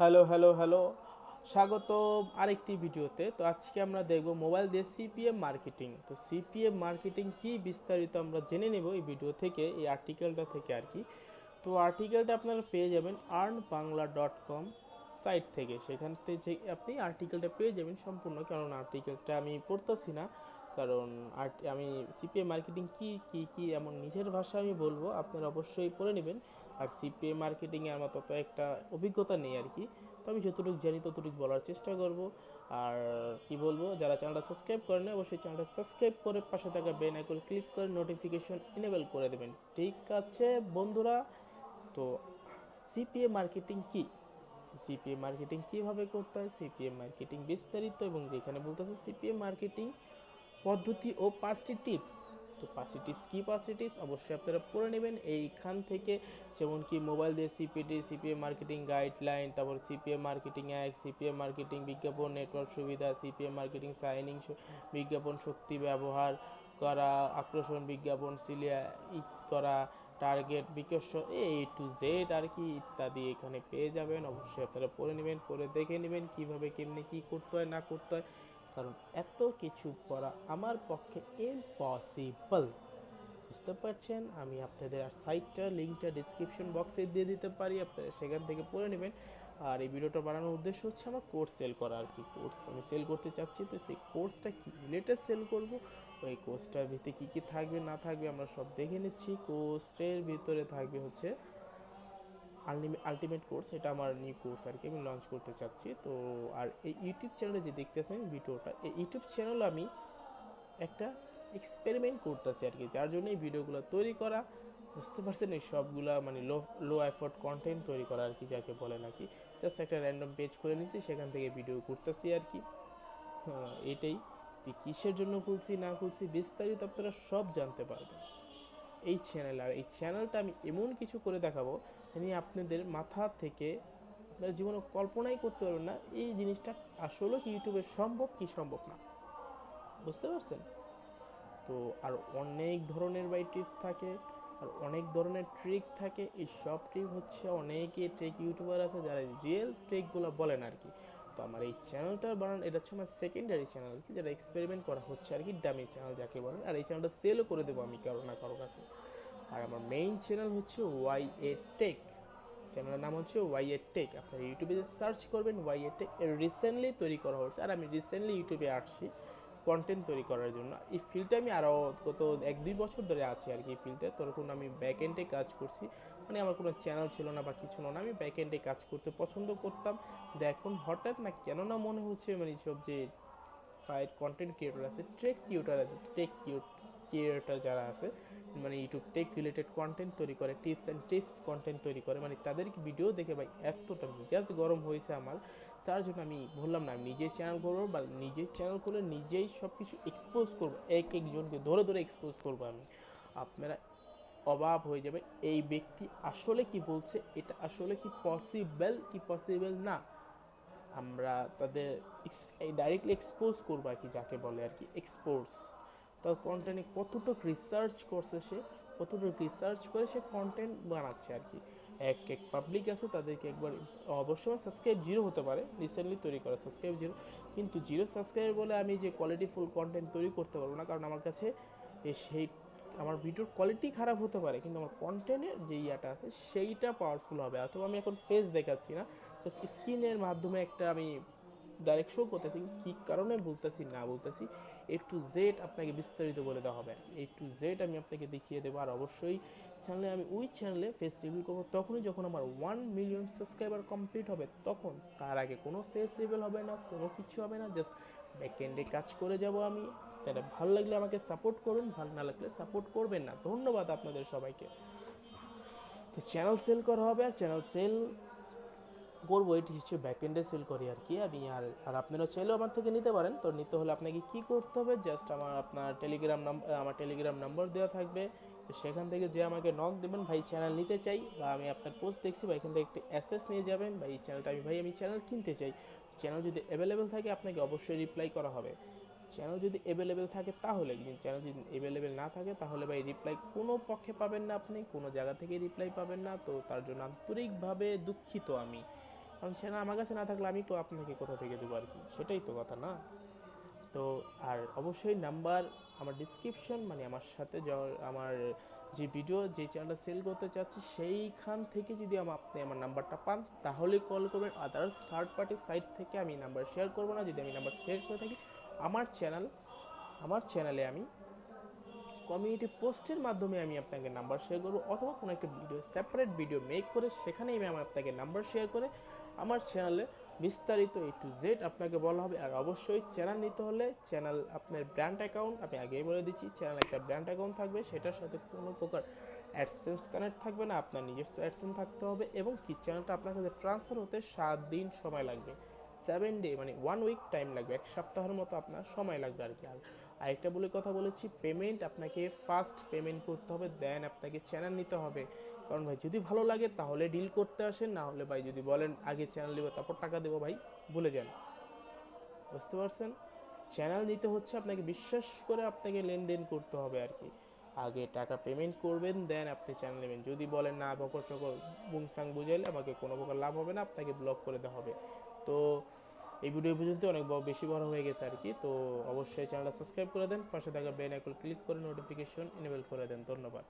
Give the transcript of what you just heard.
Hello hello hello. স্বাগত আরেকটি ভিডিওতে। তো আজকে আমরা দেখব মোবাইল দিয়ে সিপিএম মার্কেটিং। তো সিপিএম মার্কেটিং কি বিস্তারিত আমরা জেনে নেব এই ভিডিও থেকে, এই আর্টিকেলটা থেকে আর কি। তো আর্টিকেলটা আপনারা পেয়ে যাবেন earn Bangla dot com site থেকে। সেখান থেকে আপনি আর্টিকেলটা পেয়ে যাবেন সম্পূর্ণ, কারণ আর্টিকেলটা আমি পড়তেছি না। কারণ আর্ট, আমি সিপিএম মার্কেটিং কি কি কি, এমন নিজের ভাষা আমি বলব, আপনারা অবশ্যই পড়ে নেবেন। আর সিপিএ মার্কেটিংয়ে আমার তত একটা অভিজ্ঞতা নেই আর কি। তো আমি যতটুকু জানি ততটুকু বলার চেষ্টা করব। আর কি বলব, যারা চ্যানেলটা সাবস্ক্রাইব করেন অবশ্যই চ্যানেলটা সাবস্ক্রাইব করে পাশে থাকা বেল আইকন ক্লিক করে নোটিফিকেশন এনেবল করে দেবেন। ঠিক আছে বন্ধুরা, তো সিপিএ মার্কেটিং কি? সিপিএ মার্কেটিং কীভাবে করতে হয়? সিপিএম মার্কেটিং বিস্তারিত এবং যেখানে বলতেছে সিপিএম মার্কেটিং পদ্ধতি ও পাঁচটি টিপস তো পাঁচটি কি পাঁচটি অবশ্যই আপনারা পড়ে নেবেন। এইখান থেকে যেমন কি মোবাইল দিয়ে সিপিটি সিপিএম মার্কেটিং গাইডলাইন তারপর CPM marketing act CPM marketing বিজ্ঞাপন নেটওয়ার্ক সুবিধা সিপিএম মার্কেটিং সাইনিং বিজ্ঞাপন, শক্তি ব্যবহার করা, আকর্ষণ বিজ্ঞাপন, সিলিয়া করা target bKash A to Z আর কি ইত্যাদি এখানে পেয়ে যাবেন। অবশ্যই আপনারা পড়ে নেবেন, পড়ে দেখে নেবেন কীভাবে কেমনি কি করতে হয়, না করতে হয়। কারণ এত কিছু করা আমার পক্ষে ইম্পসিবল বুঝতে পারছেন? আমি আপনাদের সাইটটা লিঙ্কটা ডিসক্রিপশন বক্সে দিয়ে দিতে পারি, আপনারা সেখান থেকে পড়ে নেবেন। আর এই ভিডিওটা বানানোর উদ্দেশ্য হচ্ছে আমার কোর্স সেল করা আর কি। কোর্স আমি সেল করতে চাচ্ছি, তো সেই কোর্সটা কি রিলেটেড সেল করব? ওই কোর্সটার ভিতরে কী কী থাকবে, না থাকবে আমরা সব দেখে নিচ্ছি। কোর্সের ভিতরে থাকবে হচ্ছে আলটিমেট কোর্স এটা আমার নিউ কোর্স আর কি আমি লঞ্চ করতে চাচ্ছি। তো আর এই ইউটিউব চ্যানেলে যে দেখতেছেন ভিডিওটা এই ইউটিউব চ্যানেল আমি একটা এক্সপেরিমেন্ট করতেছি আর কি যার জন্য এই ভিডিওগুলো তৈরি করা বুঝতে পারছেন এই সবগুলা মানে লো লো এফোর্ট কন্টেন্ট তৈরি করা আর কি যাকে বলে নাকি জাস্ট একটা র্যান্ডম পেজ করে নিচ্ছি সেখান থেকে ভিডিও করতেছি আর কি। হ্যাঁ, এটাই। কিসের জন্য খুলছি না খুলছি বিস্তারিত আপনারা সব জানতে পারবেন। এই চ্যানেল আর এই চ্যানেলটা আমি এমন কিছু করে দেখাবো জানি আপনাদের মাথা থেকে আপনারা জীবনে কল্পনাই করতে পারবেন না এই জিনিসটা আসলে কি ইউটিউবে সম্ভব, কি সম্ভব না। বুঝতে পারছেন? তো আর অনেক ধরনের বাই টিপস থাকে, আর অনেক ধরনের ট্রিক থাকে, এই সব ট্রিক হচ্ছে অনেকে ট্রেক ইউটিউবার আছে যারা রিয়েল ট্রিকগুলো বলেন আর কি তো আমার এই চ্যানেলটা বানান, এটা হচ্ছে আমার সেকেন্ডারি চ্যানেল আর কি যেটা এক্সপেরিমেন্ট করা হচ্ছে আর কি ডামি চ্যানেল যাকে বলেন, আর এই চ্যানেলটা সেলও করে দেবো আমি কারও না কারও কাছে। আর আমার মেইন চ্যানেল হচ্ছে ওয়াই এ টেক চ্যানেলের নাম হচ্ছে ওয়াই এ টেক আপনারা ইউটিউবে সার্চ করবেন ওয়াই এ টেক রিসেন্টলি তৈরি করা হচ্ছে। আর আমি রিসেন্টলি ইউটিউবে আসছি কন্টেন্ট তৈরি করার জন্য। এই ফিল্ডে আমি আরও গত এক দুই বছর ধরে আছি আর কি এই ফিল্ডে তখন আমি ব্যাক এন্ডে কাজ করছি। মানে আমার কোনো চ্যানেল ছিল না বা কিছু না। আমি ব্যাক এন্ডে কাজ করতে পছন্দ করতাম। কিন্তু এখন হঠাৎ না কেন না মনে হচ্ছে মানে সব যে সাইট কন্টেন্ট ক্রিয়েটর আছে ট্রেক ক্রিয়েটর আছে টেক ক্রিয়েটর যারা আছে মানে ইউটিউব টেক রিলেটেড কন্টেন্ট তৈরি করে টিপস অ্যান্ড টিপস কন্টেন্ট তৈরি করে মানে তাদেরকে ভিডিও দেখে ভাই এতটা মেজাজ গরম হয়েছে আমার, তার জন্য আমি বললাম না আমি নিজের চ্যানেল করব বা নিজের চ্যানেল খুলে নিজেই সব কিছু এক্সপোজ করব, এক একজনকে ধরে ধরে এক্সপোজ করব আমি। আপনারা অবাক হয়ে যাবে এই ব্যক্তি আসলে কি বলছে, এটা আসলে কি পসিবল কি পসিবল না? আমরা তাদের ডাইরেক্টলি এক্সপোজ করব আর কি, যাকে বলে আর কি এক্সপোর্টস তার কন্টেন্টে কতটুকু রিসার্চ করছে সে, কতটুকু রিসার্চ করে সে কন্টেন্ট বানাচ্ছে আর কি। এক এক পাবলিক আছে, তাদেরকে একবার অবশ্যই সাবস্ক্রাইব জিরো হতে পারে রিসেন্টলি তৈরি করা সাবস্ক্রাইব জিরো কিন্তু জিরো সাবস্ক্রাইব বলে আমি যে কোয়ালিটি ফুল কন্টেন্ট তৈরি করতে পারব না, কারণ আমার কাছে সেই, আমার ভিডিওর কোয়ালিটি খারাপ হতে পারে, কিন্তু আমার কন্টেন্টের যে ইয়াটা আছে, সেইটা পাওয়ারফুল হবে। অথবা আমি এখন ফেস দেখাচ্ছি না জাস্ট স্ক্রিনের মাধ্যমে একটা আমি ডাইরেক্ট শো করতেছি, কী কারণে বলতেছি, না বলতেছি এ টু জেড আপনাকে বিস্তারিত বলে দেওয়া হবে। এ টু জেড আমি আপনাকে দেখিয়ে দেবো। আর অবশ্যই চ্যানেলে আমি ওই চ্যানেলে ফেস রিভিউ করব। তখনই যখন আমার ওয়ান মিলিয়ন সাবস্ক্রাইবার কমপ্লিট হবে, তখন তার আগে কোনো ফেস রিভিউ হবে না, কোনো কিছু হবে না। জাস্ট ব্যাকএন্ডে কাজ করে যাব আমি। তাহলে ভালো লাগলে আমাকে সাপোর্ট করুন, ভালো না লাগলে সাপোর্ট করবেন না। ধন্যবাদ আপনাদের সবাইকে। তো চ্যানেল সেল করা হবে। আর চ্যানেল সেল করব, এটি হচ্ছে ব্যাকএন্ডে সেল করি আর কি। আমি আর আর আপনারা চাইলেও আমার থেকে নিতে পারেন। তো নিতে হলে আপনাকে কি করতে হবে? জাস্ট আমার, আপনার টেলিগ্রাম নাম্বার আমার টেলিগ্রাম নাম্বার দেওয়া থাকবে। তো সেখান থেকে যে আমাকে নক দেবেন, ভাই চ্যানেল নিতে চাই বা আমি আপনার পোস্ট দেখছি বা এখান থেকে একটি অ্যাসেস নিয়ে যাবেন। বা এই চ্যানেলটা আমি, ভাই আমি চ্যানেল কিনতে চাই। চ্যানেল যদি অ্যাভেলেবেল থাকে, আপনাকে অবশ্যই রিপ্লাই করা হবে। চ্যানেল যদি অ্যাভেলেবেল থাকে, তাহলে কিন্তু চ্যানেল যদি অ্যাভেলেবেল না থাকে, তাহলে ভাই রিপ্লাই কোনো পক্ষে পাবেন না আপনি। কোনো জায়গা থেকে রিপ্লাই পাবেন না। তো তার জন্য আন্তরিকভাবে দুঃখিত আমি। কারণ চ্যানেল আমার কাছে না থাকলে আমি তো আপনাকে কোথা থেকে দেবো আর কি? সেটাই তো কথা, না? তো, আর অবশ্যই নাম্বার, আমার ডিসক্রিপশন মানে আমার সাথে আমার যে ভিডিও যে চ্যানেলটা সেল করতে চাচ্ছি, সেইখান থেকে যদি আপনি আমার নাম্বারটা পান, তাহলে কল করবেন। আদার্স থার্ড পার্টি সাইট থেকে আমি নাম্বার শেয়ার করব না। যদি আমি নাম্বার শেয়ার করে থাকি, আমার চ্যানেল আমার চ্যানেলে আমি কমিউনিটি পোস্টের মাধ্যমে আমি আপনাকে নাম্বার শেয়ার করব, অথবা কোনো একটা ভিডিও সেপারেট ভিডিও মেক করে, সেখানেই আমি আপনাকে নাম্বার শেয়ার করে আমার চ্যানেলে বিস্তারিত এ টু জেড আপনাকে বলা হবে। আর অবশ্যই চ্যানেল নিতে হলে চ্যানেল আপনার ব্র্যান্ড অ্যাকাউন্ট আমি আগেই বলে দিচ্ছি চ্যানেল একটা ব্র্যান্ড অ্যাকাউন্ট থাকবে, সেটার সাথে কোনো প্রকার অ্যাডসেন্স কানেক্ট থাকবে না, আপনার নিজস্ব অ্যাডসেন্স থাকতে হবে এবং কি চ্যানেলটা আপনার কাছে ট্রান্সফার হতে সাত দিন সময় লাগবে। সেভেন ডে মানে ওয়ান উইক টাইম লাগবে, এক সপ্তাহের মতো আপনার সময় লাগবে আর কি। আর আরেকটা বলে কথা বলেছি পেমেন্ট আপনাকে ফার্স্ট পেমেন্ট করতে হবে দেন আপনাকে চ্যানেল নিতে হবে। কারণ ভাই, যদি ভালো লাগে তাহলে ডিল করতে আসেন, না হলে ভাই যদি বলেন আগে চ্যানেল নেব, তারপর টাকা দেবো ভাই, ভুলে যান। বুঝতে পারছেন? চ্যানেল নিতে হচ্ছে আপনাকে বিশ্বাস করে আপনাকে লেনদেন করতে হবে আর কি। আগে টাকা পেমেন্ট করবেন দেন আপনি চ্যানেল নেবেন। যদি বলেন, না, বকর চকর বুংসাং বুঝাইলে আমাকে কোনো প্রকার লাভ হবে না, আপনাকে ব্লক করে দেওয়া হবে। তো এই ভিডিও পর্যন্ত অনেক বেশি বড় হয়ে গেছে আর কি। তো অবশ্যই চ্যানেলটা সাবস্ক্রাইব করে দেন, পাশে থাকা বেল আইকন ক্লিক করে নোটিফিকেশন এনেবল করে দেন। ধন্যবাদ।